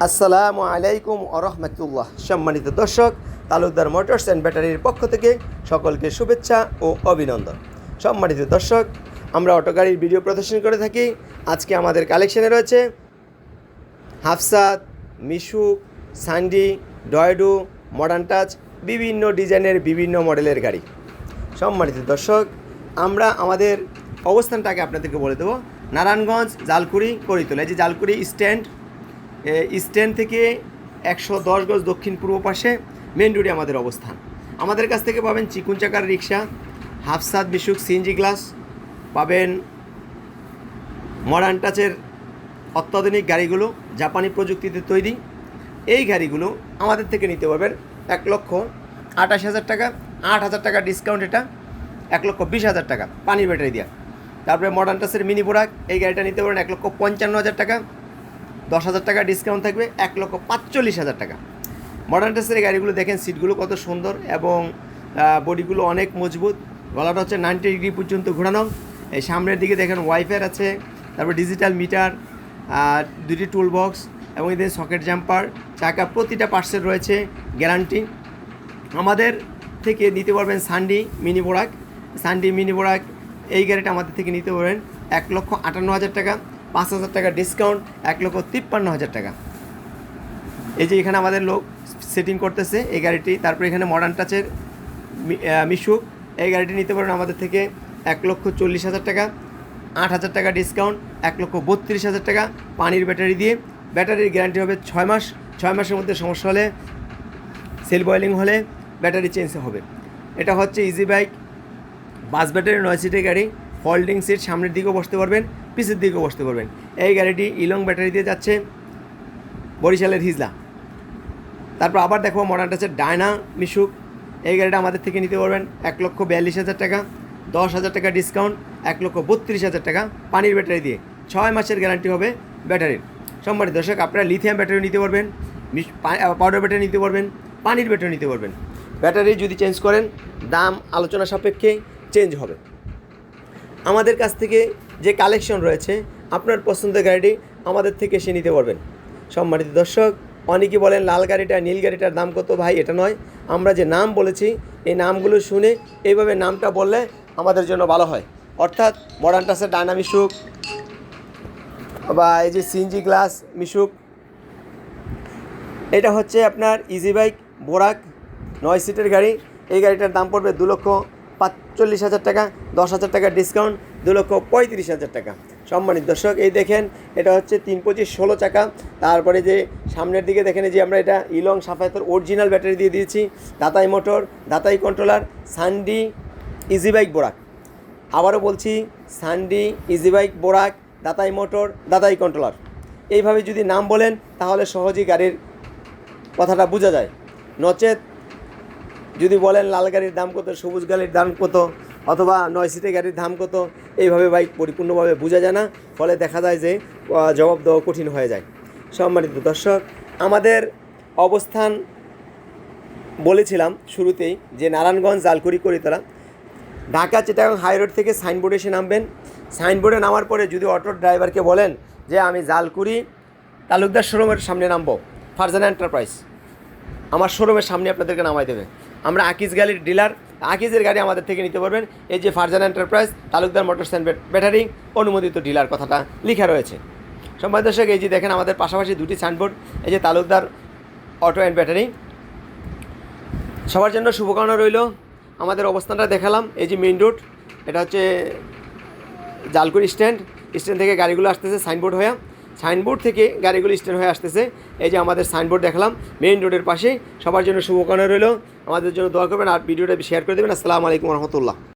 আসসালামু আলাইকুম আরহামতুল্লাহ সম্মানিত দর্শক, তালুকদার মোটরস অ্যান্ড ব্যাটারির পক্ষ থেকে সকলকে শুভেচ্ছা ও অভিনন্দন। সম্মানিত দর্শক, আমরা অটো গাড়ির ভিডিও প্রদর্শন করে থাকি। আজকে আমাদের কালেকশনে রয়েছে হাফসাদ মিশুক সান্ডি, ডয়ডু মডার্ন টাচ বিভিন্ন ডিজাইনের বিভিন্ন মডেলের গাড়ি। সম্মানিত দর্শক, আমরা আমাদের অবস্থানটাকে আপনাদেরকে বলে দেবো। নারায়ণগঞ্জ, জালকুড়ি, করিতলা। এই যে জালকুড়ি স্ট্যান্ড স্ট্যান্ড থেকে একশো দশ গজ দক্ষিণ পূর্ব পাশে মেন রোডে আমাদের অবস্থান। আমাদের কাছ থেকে পাবেন চিকুন চাকার রিক্সা হাফসাদ বিশুক সিএনজি গ্লাস পাবেন মডার্ন টাচের অত্যাধুনিক গাড়িগুলো, জাপানি প্রযুক্তিতে তৈরি। এই গাড়িগুলো আমাদের থেকে নিতে পারবেন এক লক্ষ আঠাশ হাজার টাকা, আট হাজার টাকা ডিসকাউন্ট এটা, এক লক্ষ বিশ হাজার টাকা, পানির ব্যাটারি দেওয়া তারপরে মডার্ন টাচের মিনি বোরাক এই গাড়িটা নিতে পারেন এক লক্ষ পঞ্চান্ন হাজার টাকা দশ হাজার টাকা ডিসকাউন্ট থাকবে, এক লক্ষ পাঁচচল্লিশ হাজার টাকা। মডার্ন টেস্টের গাড়িগুলো দেখেন সিটগুলো কত সুন্দর এবং বডিগুলো অনেক মজবুত। গলাটা হচ্ছে নাইনটি ডিগ্রি পর্যন্ত ঘোরানো। এই সামনের দিকে দেখেন ওয়াইফাই আছে, তারপর ডিজিটাল মিটার আর দুটি টুল বক্স এবং এদের সকেট জাম্পার চাকা প্রতিটা পার্সেল রয়েছে গ্যারান্টি আমাদের থেকে নিতে পারবেন সানডি মিনি বোরাক সানডি মিনি বোরাক এই গাড়িটা আমাদের থেকে নিতে পারবেন এক লক্ষ আটান্ন হাজার টাকা। পাঁচ হাজার টাকা ডিসকাউন্ট এক লক্ষ তিপ্পান্ন হাজার টাকা। এই যে এখানে আমাদের লোক সেটিং করতেছে, এই গাড়িটি, তারপরে এখানে মডার্ন টাচের মিশুক। এই গাড়িটি নিতে পারেন আমাদের থেকে এক লক্ষ চল্লিশ হাজার টাকা, আট হাজার টাকা ডিসকাউন্ট এক লক্ষ বত্রিশ হাজার টাকা পানির ব্যাটারি দিয়ে। ব্যাটারির গ্যারান্টি হবে ছয় মাস, ছয় মাসের মধ্যে সমস্যা হলে সেল বয়েলিং হলে ব্যাটারি চেঞ্জ হবে। এটা হচ্ছে ইজি বাইক বাস ব্যাটারি নয় সিটের গাড়ি ফোল্ডিং সিট সামনের দিকেও বসতে পারবেন। পিছের দিকেও বসতে পারবেন। এই গাড়িটি ইলং ব্যাটারি দিয়ে যাচ্ছে বরিশালের হিজলা। তারপর আবার দেখো মডার্ন টাচের ডায়না মিশুক। এই গাড়িটা আমাদের থেকে নিতে পারবেন এক লক্ষ বিয়াল্লিশ হাজার টাকা, দশ হাজার টাকা ডিসকাউন্ট এক লক্ষ বত্রিশ হাজার টাকা পানির ব্যাটারি দিয়ে। ছয় মাসের গ্যারান্টি হবে ব্যাটারির। সম্মানিত দর্শক, আপনারা লিথিয়াম ব্যাটারি নিতে পারবেন পাউডার ব্যাটারি নিতে পারবেন, পানির ব্যাটারি নিতে পারবেন। ব্যাটারি যদি চেঞ্জ করেন, দাম আলোচনা সাপেক্ষে চেঞ্জ হবে। আমাদের কাছ থেকে যে কালেকশন রয়েছে, আপনার পছন্দের গাড়িটি আমাদের থেকে এসে নিতে পারবেন। সম্মানিত দর্শক অনেকে বলেন, লাল গাড়িটা, নীল গাড়িটার দাম কত? ভাই, এটা নয়। আমরা যে নাম বলেছি, এই নামগুলো শুনে এইভাবে নামটা বললে আমাদের জন্য ভালো হয়। অর্থাৎ মডার্ন টাসের ডায়না মিশুক বা এই যে সিনজি গ্লাস মিশুক এটা হচ্ছে আপনার ইজি বাইক বোরাক নয় সিটের গাড়ি। এই গাড়িটার দাম পড়বে দু লক্ষ পাঁচচল্লিশ হাজার টাকা, দশ হাজার টাকা ডিসকাউন্ট দু লক্ষ পঁয়ত্রিশ হাজার টাকা। সম্মানিত দর্শক, এই দেখেন, এটা হচ্ছে তিন পঁচিশ ষোলো চাকা। তারপরে যে সামনের দিকে দেখেন যে আমরা এটা ইলং সাফায়তের অরিজিনাল ব্যাটারি দিয়ে দিয়েছি। দাতাই মোটর দাতাই কন্ট্রোলার সানডি ইজি বাইক বোরাক আবারও বলছি সানডি ইজি বাইক বোরাক দাতাই মোটর দাতাই কন্ট্রোলার এইভাবে যদি নাম বলেন, তাহলে সহজেই গাড়ির কথাটা বোঝা যায়। নচেত যদি বলেন, লাল গাড়ির দাম কত, সবুজ গাড়ির দাম কত অথবা নয় সিটের গাড়ির দাম কত, এইভাবে বাইক পরিপূর্ণভাবে বোঝা যায় না। ফলে দেখা যায় যে জবাব দেওয়া কঠিন হয়ে যায়। সম্মানিত দর্শক, আমাদের অবস্থান বলেছিলাম শুরুতেই যে নারায়ণগঞ্জ জালকুড়ি করিতলা, ঢাকা চিটাগাং রোড থেকে সাইনবোর্ডে এসে নামবেন। সাইনবোর্ডে নামার পরে যদি অটোর ড্রাইভারকে বলেন যে, আমি জালকুড়ি তালুকদার শোরুমের সামনে নামবো, ফারজানা এন্টারপ্রাইজ, আমার শোরুমের সামনে আপনাদেরকে নামাই দেবে। আমরা আকিজ গ্যালির ডিলার আকিজের গাড়ি আমাদের থেকে নিতে পারবেন। এই যে Farzana enterprise, Talukdar motor stand battery, অনুমোদিত ডিলার কথাটা লেখা রয়েছে। সম্মানিত দর্শক, এই যে দেখেন আমাদের পাশাপাশি দুটি সাইনবোর্ড, এই যে তালুকদার অটো অ্যান্ড ব্যাটারি। সবার জন্য শুভকামনা রইল। আমাদের অবস্থানটা দেখালাম, এই যে মেইন রোড, এটা হচ্ছে জালকুড়ি স্ট্যান্ড। স্ট্যান্ড থেকে গাড়িগুলো আসতেছে সাইনবোর্ড হয়ে। সাইনবোর্ড থেকে গাড়িগুলো স্ট্যান্ড হয়ে আসতেছে। এই যে আমাদের সাইনবোর্ড দেখালাম, মেইন রোডের পাশে সবার জন্য শুভকামনা রইল। আমাদের জন্য দোয়া করবেন আর ভিডিওটা শেয়ার করে দেবেন। আসসালামু আলাইকুম রহমতুল্লাহ।